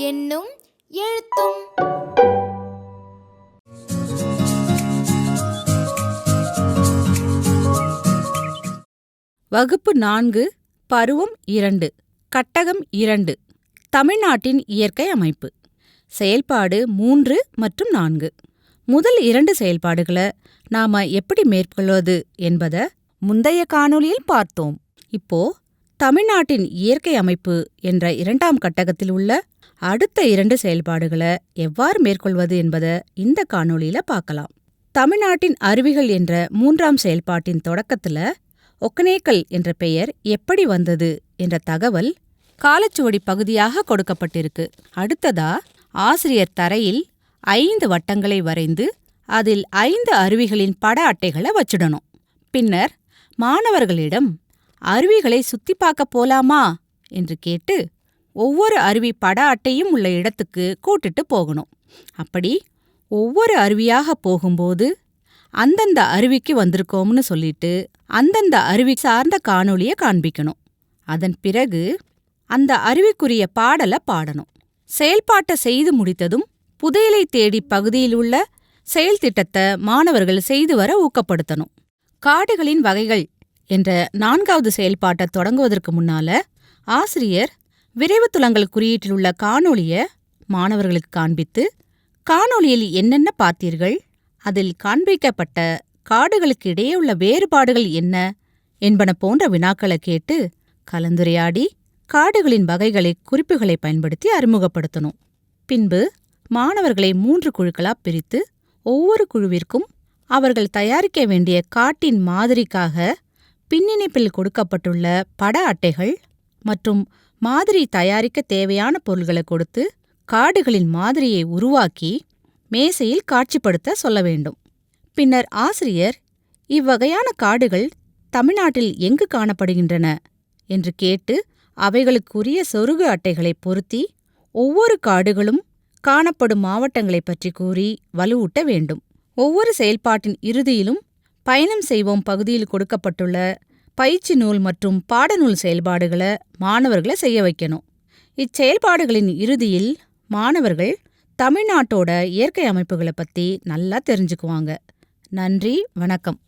என்னும் எழுத்தும். வகுப்பு நான்கு பருவம் இரண்டு கட்டகம் இரண்டு தமிழ்நாட்டின் இயற்கை அமைப்பு. செயல்பாடு மூன்று மற்றும் நான்கு. முதல் இரண்டு செயல்பாடுகளை நாம எப்படி மேற்கொள்வது என்பத முந்தைய காணொளியில் பார்த்தோம். இப்போ தமிழ்நாட்டின் இயற்கை அமைப்பு என்ற இரண்டாம் கட்டகத்தில் உள்ள அடுத்த இரண்டு செயல்பாடுகளை எவ்வாறு மேற்கொள்வது என்பதை இந்த காணொளியில பார்க்கலாம். தமிழ்நாட்டின் அருவிகள் என்ற மூன்றாம் செயல்பாட்டின் தொடக்கத்துல ஒக்கனேக்கல் என்ற பெயர் எப்படி வந்தது என்ற தகவல் காலச்சுவடி பகுதியாக கொடுக்கப்பட்டிருக்கு. அடுத்ததா ஆசிரியர் தரையில் ஐந்து வட்டங்களை வரைந்து அதில் ஐந்து அருவிகளின் பட அட்டைகளை வச்சிடணும். பின்னர் மாணவர்களிடம் அருவிகளை சுத்தி பார்க்க போலாமா? என்று கேட்டு ஒவ்வொரு அருவி பட அட்டையும் உள்ள இடத்துக்கு கூட்டிட்டு போகணும். அப்படி ஒவ்வொரு அருவியாக போகும்போது அந்தந்த அருவிக்கு வந்திருக்கோம்னு சொல்லிட்டு அந்தந்த அருவி சார்ந்த காணொளிய காண்பிக்கணும். அதன் பிறகு அந்த அருவிக்குரிய பாடலை பாடணும். செயல்பாட்டை செய்து முடித்ததும் புதையலை தேடி பகுதியில் உள்ள செயல் திட்டத்தை மாணவர்கள் செய்து வர ஊக்கப்படுத்தணும். காடுகளின் வகைகள் என்ற நான்காவது செயல்பாட்டை தொடங்குவதற்கு முன்னால ஆசிரியர் விரைவு துலங்கல் குறியீட்டில் உள்ள காணொளிய மாணவர்களுக்கு காண்பித்து காணொளியில் என்னென்ன பார்த்தீர்கள்? அதில் காண்பிக்கப்பட்ட காடுகளுக்கு இடையே உள்ள வேறுபாடுகள் என்ன? என்பன போன்ற வினாக்களை கேட்டு கலந்துரையாடி காடுகளின் வகைகளை குறிப்புகளை பயன்படுத்தி அறிமுகப்படுத்தணும். பின்பு மாணவர்களை மூன்று குழுக்களா பிரித்து ஒவ்வொரு குழுவிற்கும் அவர்கள் தயாரிக்க வேண்டிய காட்டின் மாதிரிக்காக பின்னிணைப்பில் கொடுக்கப்பட்டுள்ள பட அட்டைகள் மற்றும் மாதிரி தயாரிக்க தேவையான பொருள்களை கொடுத்து காடுகளின் மாதிரியை உருவாக்கி மேசையில் காட்சிப்படுத்த சொல்ல வேண்டும். பின்னர் ஆசிரியர் இவ்வகையான காடுகள் தமிழ்நாட்டில் எங்கு காணப்படுகின்றன? என்று கேட்டு அவைகளுக்குரிய சொருகு அட்டைகளை பொருத்தி ஒவ்வொரு காடுகளும் காணப்படும் மாவட்டங்களைப் பற்றி கூறி வலுவூட்ட வேண்டும். ஒவ்வொரு செயல்பாட்டின் இறுதியிலும் பயணம் செய்வோம் பகுதியில் கொடுக்கப்பட்டுள்ள பயிற்சி நூல் மற்றும் பாடநூல் செயல்பாடுகளை மாணவர்களை செய்ய வைக்கணும். இச்செயல்பாடுகளின் இறுதியில் மாணவர்கள் தமிழ்நாட்டோட இயற்கை அமைப்புகளை பத்தி நல்லா தெரிஞ்சுக்குவாங்க. நன்றி வணக்கம்.